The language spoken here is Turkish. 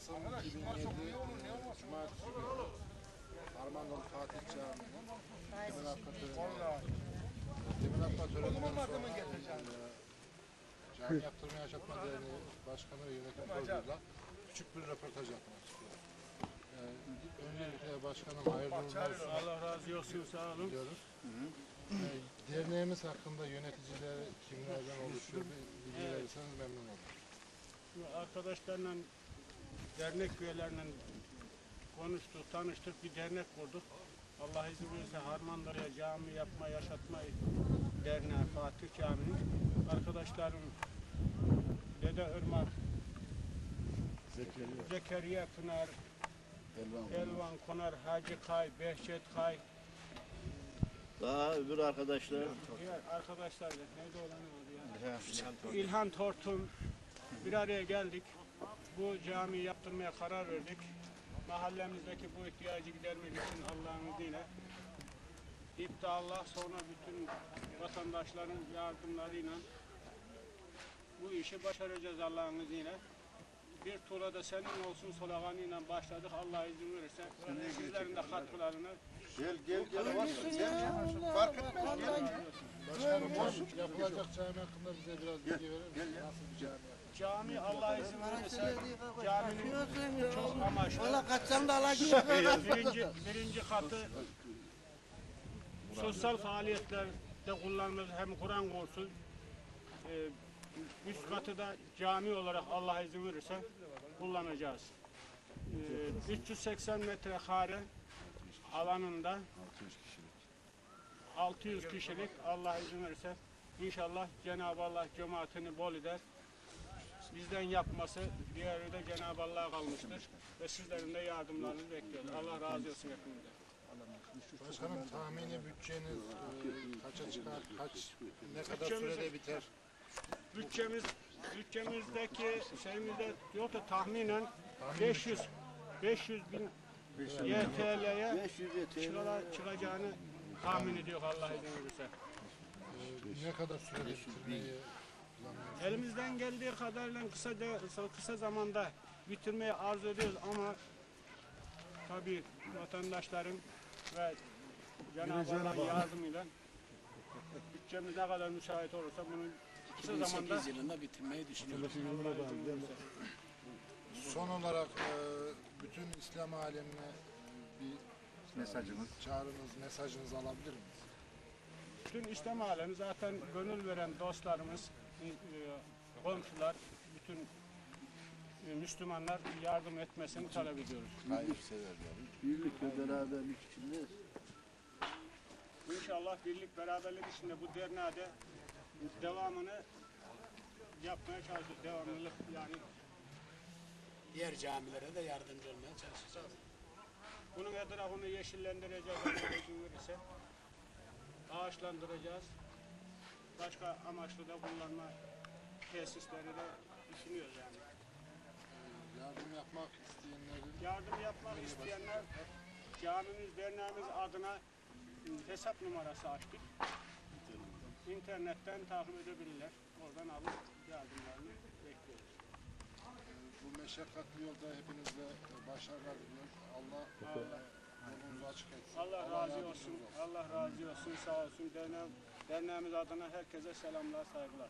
Kasım 2007 Cumartesi günü Armandolu Fatih Camii'nin Temel Hakkı töreni Temel Hakkı töreninden sonra Cami Yaptırma Yaşatma Derneği Başkanı ve Yönetim Kurulu'yla küçük bir röportaj yapmak istiyorum. E, öncelikle başkanım hayırlı olsun Allah razı olsun sağ olun. diyoruz. E, derneğimiz hakkında yöneticiler kimlerden oluşuyor bilgi Evet. verirseniz memnun olurum. Arkadaşlarla dernek üyelerle konuştuk, tanıştık, bir dernek kurduk. Allah izin verirse Harmandarya Cami Yapma Yaşatma Derneği Fatih Camii. Arkadaşlarım Dede Irmak, Zekeriya Pınar, Elvan Konar, Hacı Kay, Behçet Kay, Daha öbür arkadaşlar diğer arkadaşlar da neydi olan adı ya? İlhan Tortun bir araya geldik. Bu camiyi yaptırmaya karar verdik. Mahallemizdeki bu ihtiyacı gidermek için Allah'ın izniyle İptallah sonra bütün vatandaşların yardımlarıyla bu işi başaracağız Allah'ın izniyle. Bir tuğla da senin olsun sloganıyla başladık. Allah izin verirse sizlerin de katkılarını Gel gel gel. Fark etmez. Başkanım bu yapılacak cami hakkında bize biraz bilgi verir misiniz? Nasıl bir cami? Cami Allah izin verirse caminin çok amaçlı. Valla kaçsam da alacağım. birinci, birinci katı sosyal faaliyetlerde kullanılır hem Kur'an kursu. Ee, üst katı da cami olarak Allah izin verirse kullanacağız. Ee, 380 metrekare alanında 600 kişilik Allah izin verirse inşallah Cenab-ı Allah cemaatini bol eder. Bizden yapması diğeri de Cenab-ı Allah'a kalmıştır. Ve sizlerin de yardımlarınızı bekliyoruz. Allah razı olsun hepinizden. Başkanım tahmini bütçeniz e, kaça çıkar? Kaç ne kadar Bütçemizi- sürede biter? Bütçemiz, bütçemizdeki şeyimizde yok da tahminen 500 500 bin YTL'ye 500 yeter. çıkala- çıkacağını tahmin ediyor Allah izin verirse. E, ne kadar sürede bitirmeyi? Elimizden geldiği kadarıyla kısa kısa zamanda bitirmeyi arzu ediyoruz ama tabii vatandaşların ve Cenab-ı Allah'ın yardımıyla bütçemiz ne kadar müsait olursa bunu kısa zamanda 2008 yılında bitirmeyi düşünüyoruz. Son olarak e, bütün İslam alemine bir mesajınız, çağrınız, mesajınızı alabilir miyiz? Bütün İslam alemi zaten gönül veren dostlarımız, komşular, bütün e, Müslümanlar yardım etmesini talep ediyoruz. Birlik ve beraberlik içinde İnşallah birlik beraberlik içinde bu derneğde devamını yapmaya çalışıyoruz. Devamlılık yani Diğer camilere de yardımcı olmaya çalışacağız. bunun etrafını yeşillendireceğiz. Ağaçlandıracağız. Başka amaçlı da kullanma tesisleri de düşünüyoruz yani. Yardım yapmak isteyenlerin Yardım yapmak isteyenler camimiz, derneğimiz adına hesap numarası açtık. İnternetten takip edebilirler. Oradan alıp yardımlarını bekliyoruz. bu meşakkatli yolda hepinize e, başarılar diliyoruz. Allah etsin. Allah razı olsun. Allah razı olsun. Sağ olsun. Derneğim, derneğimiz adına herkese selamlar, saygılar.